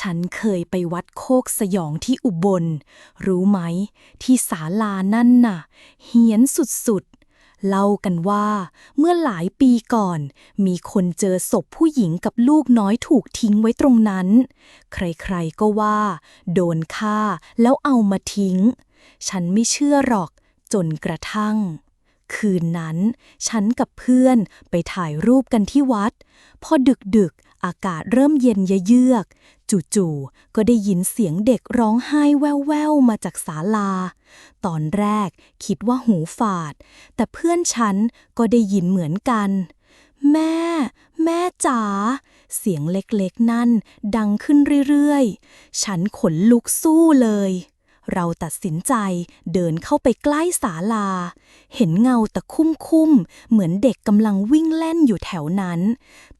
ฉันเคยไปวัดโคกสยองที่อุบล รู้ไหม ที่ศาลานั่นน่ะ เฮี้ยนสุดๆ เล่ากันว่าเมื่อหลายปีก่อน มีคนเจอศพผู้หญิงกับลูกน้อยถูกทิ้งไว้ตรงนั้น ใครๆก็ว่า โดนฆ่าแล้วเอามาทิ้ง ฉันไม่เชื่อหรอกจนกระทั่ง คืนนั้น ฉันกับเพื่อนไปถ่ายรูปกันที่วัด พอดึกๆ อากาศเริ่มเย็นยเยือก จู่ๆ ก็ได้ยินเสียงเด็กร้องไห้แว่วๆ มาจากศาลา ตอนแรกคิดว่าหูฝาด แต่เพื่อนฉันก็ได้ยินเหมือนกัน แม่ แม่จ๋า เสียงเล็กๆ นั่นดังขึ้นเรื่อยๆ ฉันขนลุกสู้เลย เราตัดสินใจเดินเข้าไปใกล้ศาลา เห็นเงาตะคุ่มๆเหมือนเด็กกำลังวิ่งเล่นอยู่แถวนั้น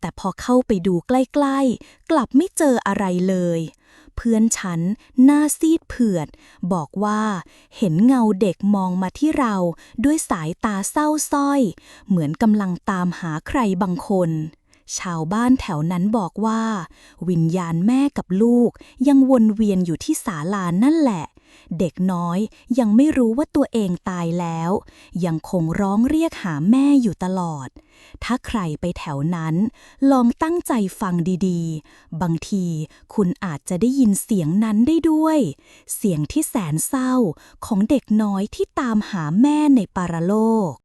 แต่พอเข้าไปดูใกล้ๆ กลับไม่เจออะไรเลย เพื่อนฉันหน้าซีดเผือด บอกว่า เห็นเงาเด็กมองมาที่เราด้วยสายตาเศร้าส้อย เหมือนกำลังตามหาใครบางคนชาวบ้านแถวนั้นบอกว่า วิญญาณแม่กับลูกยังวนเวียนอยู่ที่ศาลานั่นแหละ เด็กน้อยยังไม่รู้ว่าตัวเองตายแล้ว ยังคงร้องเรียกหาแม่อยู่ตลอด ถ้าใครไปแถวนั้น ลองตั้งใจฟังดีๆ บางทีคุณอาจจะได้ยินเสียงนั้นได้ด้วย เสียงที่แสนเศร้าของเด็กน้อยที่ตามหาแม่ในปารโลก